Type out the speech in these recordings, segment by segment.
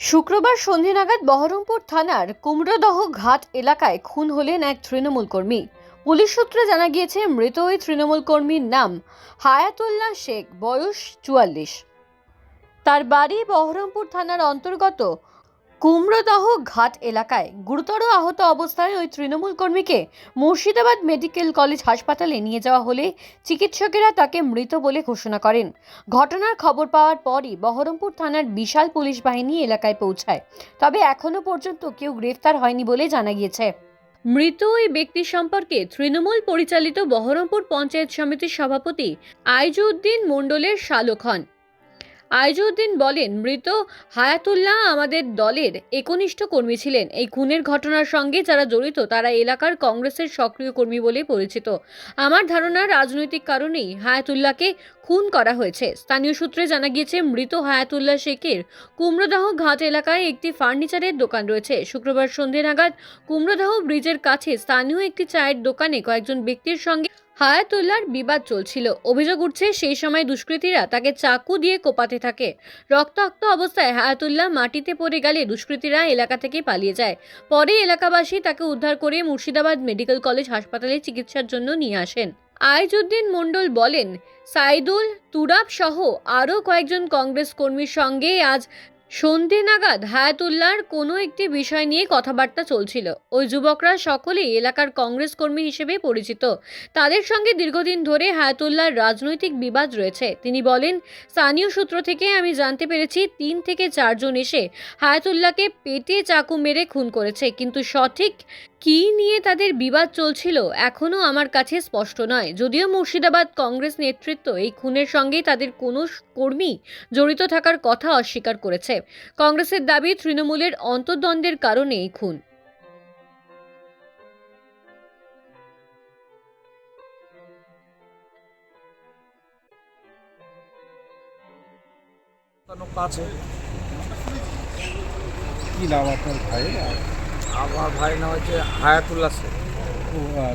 শুক্রবার সন্ধে নাগাদ বহরমপুর থানার কুমড়োদহ ঘাট এলাকায় খুন হলেন এক তৃণমূল কর্মী। পুলিশ সূত্রে জানা গিয়েছে, মৃত ওই তৃণমূল কর্মীর নাম হায়াতুল্লাহ শেখ, বয়স চুয়াল্লিশ। তার বাড়ি বহরমপুর থানার অন্তর্গত কুমড়োদহ ঘাট এলাকায় গুরুতর আহত অবস্থায় ওই তৃণমূল কর্মীকে মুর্শিদাবাদ মেডিকেল কলেজ হাসপাতালে নিয়ে যাওয়া হলে চিকিৎসকেরা তাকে মৃত বলে ঘোষণা করেন। ঘটনার খবর পাওয়ার পরই বহরমপুর থানার বিশাল পুলিশ বাহিনী এলাকায় পৌঁছায়। তবে এখনও পর্যন্ত কেউ গ্রেফতার হয়নি বলে জানা গিয়েছে। মৃত ওই ব্যক্তি সম্পর্কে তৃণমূল পরিচালিত বহরমপুর পঞ্চায়েত সমিতির সভাপতি আইজউদ্দিন মণ্ডলের শালক হন। আইজউদ্দিন বলেন, মৃত হায়াতুল্লাহ আমাদের দলের একনিষ্ঠ কর্মী ছিলেন। এই খুনের ঘটনার সঙ্গে যারা জড়িত, তারা এলাকার কংগ্রেসের সক্রিয় কর্মী বলে পরিচিত। আমার ধারণা রাজনৈতিক কারণেই হায়াতুল্লাহকে খুন করা হয়েছে। স্থানীয় সূত্রে জানা গিয়েছে, মৃত হায়াতুল্লাহ শেখের কুমড়োদাহ ঘাট এলাকায় একটি ফার্নিচারের দোকান রয়েছে। শুক্রবার সন্ধে নাগাদ কুমড়োদাহ ব্রিজের কাছে স্থানীয় একটি চায়ের দোকানে কয়েকজন ব্যক্তির সঙ্গে হায়াতুল্লার বিবাদ চলছিল। অভিযোগ উঠছে, সেই সময় দুষ্কৃতীরা তাকে চাকু দিয়ে কোপাতে থাকে। রক্তাক্ত অবস্থায় হায়াতুল্লাহ মাটিতে পড়ে গেলে দুষ্কৃতীরা এলাকা থেকে পালিয়ে যায়। পরে এলাকাবাসী তাকে উদ্ধার করে মুর্শিদাবাদ মেডিকেল কলেজ হাসপাতালে চিকিৎসার জন্য নিয়ে আসেন। আইজউদ্দিন মণ্ডল বলেন, সাইদুল, তুরাব সহ আরও কয়েকজন কংগ্রেস কর্মীর সঙ্গে আজ সন্ধে নাগাদ হায়াতুল্লাহর কোনো একটি বিষয় নিয়ে কথাবার্তা চলছিল। ওই যুবকরা সকলেই এলাকার কংগ্রেস কর্মী হিসেবে পরিচিত। তাদের সঙ্গে দীর্ঘদিন ধরে হায়াতুল্লাহর রাজনৈতিক বিবাদ রয়েছে। তিনি বলেন, স্থানীয় সূত্র থেকে আমি জানতে পেরেছি, তিন থেকে চারজন এসে হায়াতুল্লাহকে পেটে চাকু মেরে খুন করেছে। কিন্তু সঠিক কী নিয়ে তাদের বিবাদ চলছিল এখনও আমার কাছে স্পষ্ট নয়। যদিও মুর্শিদাবাদ কংগ্রেস নেতৃত্ব এই খুনের সঙ্গে তাদের কোনো কর্মী জড়িত থাকার কথা অস্বীকার করেছে। কংগ্রেসের দাবি, তৃণমূলের অন্তর্দ্বন্দ্বের কারণে এই খুন। কি নাম আপনার আর আমার ভাইয়ের নাম হচ্ছে হায়াতুল্লাহ শেখ।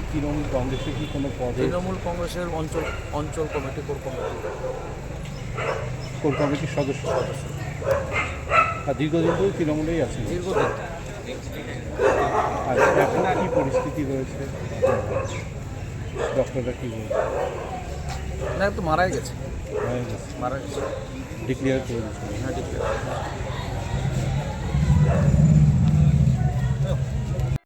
তৃণমূল কংগ্রেসের কি কোনো পদে? তৃণমূল কংগ্রেসের অঞ্চল অঞ্চল কমিটি কোর কমিটি। কোর কমিটির সদস্য। সদস্য। আর দীর্ঘদিন ধরে তৃণমূলেই আছেন? দীর্ঘদিন। আর এখন কি পরিস্থিতি রয়েছে? ডক্টররা কি বলছে না তো মারাই গেছে। মারা গেছে। ডিক্লেয়ার করে হ্যাঁ আছে